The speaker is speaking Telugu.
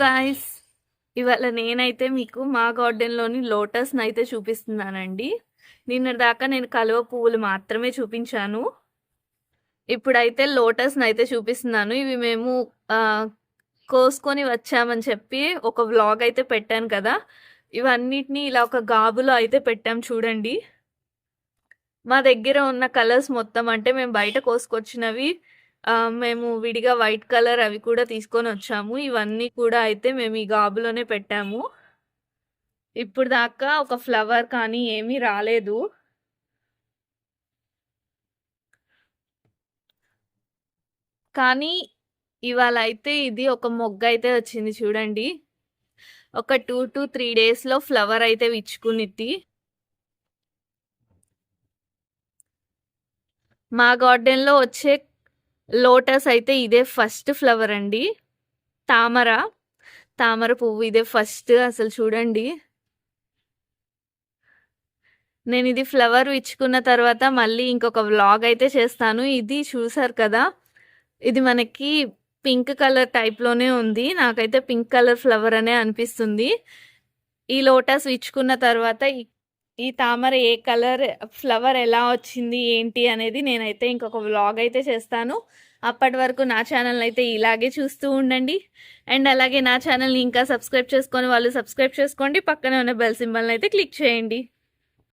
గాయస్ ఇవాళ నేనైతే మీకు మా గార్డెన్లోని లోటస్ని అయితే చూపిస్తున్నానండి. నిన్న దాకా నేను కలువ పువ్వులు మాత్రమే చూపించాను. ఇప్పుడైతే లోటస్ని అయితే చూపిస్తున్నాను. ఇవి మేము కోసుకొని వచ్చామని చెప్పి ఒక వ్లాగ్ అయితే పెట్టాను కదా. ఇవన్నిటిని ఇలా ఒక గాబులో అయితే పెట్టాం చూడండి. మా దగ్గర ఉన్న కలర్స్ మొత్తం అంటే మేము బయట కోసుకొచ్చినవి మేము విడిగా వైట్ కలర్ అవి కూడా తీసుకొని వచ్చాము. ఇవన్నీ కూడా అయితే మేము ఈ గాబులోనే పెట్టాము. ఇప్పుడు దాకా ఒక ఫ్లవర్ కానీ ఏమీ రాలేదు. కానీ ఇవాళ అయితే ఇది ఒక మొగ్గ అయితే వచ్చింది చూడండి. ఒక టూ టు త్రీ డేస్లో ఫ్లవర్ అయితే విచ్చుకునిద్ది. మా గార్డెన్లో వచ్చే లోటస్ అయితే ఇదే ఫస్ట్ ఫ్లవర్ అండి. తామర తామర పువ్వు ఇదే ఫస్ట్ అసలు చూడండి. నేను ఇది ఫ్లవర్ ఇచ్చుకున్న తర్వాత మళ్ళీ ఇంకొక వ్లాగ్ అయితే చేస్తాను. ఇది చూసారు కదా? ఇది మనకి పింక్ కలర్ టైప్లోనే ఉంది. నాకైతే పింక్ కలర్ ఫ్లవర్ అనే అనిపిస్తుంది. ఈ లోటస్ ఇచ్చుకున్న తర్వాత ఈ తామర ఏ కలర్ ఫ్లవర్ ఎలా వచ్చింది ఏంటి అనేది నేనైతే ఇంకొక వ్లాగ్ అయితే చేస్తాను. అప్పటి వరకు నా ఛానల్ అయితే ఇలాగే చూస్తూ ఉండండి. అండ్ అలాగే నా ఛానల్ని ఇంకా సబ్స్క్రైబ్ చేసుకొని వాళ్ళు సబ్స్క్రైబ్ చేసుకోండి. పక్కనే ఉన్న బెల్ సింబల్ని అయితే క్లిక్ చేయండి.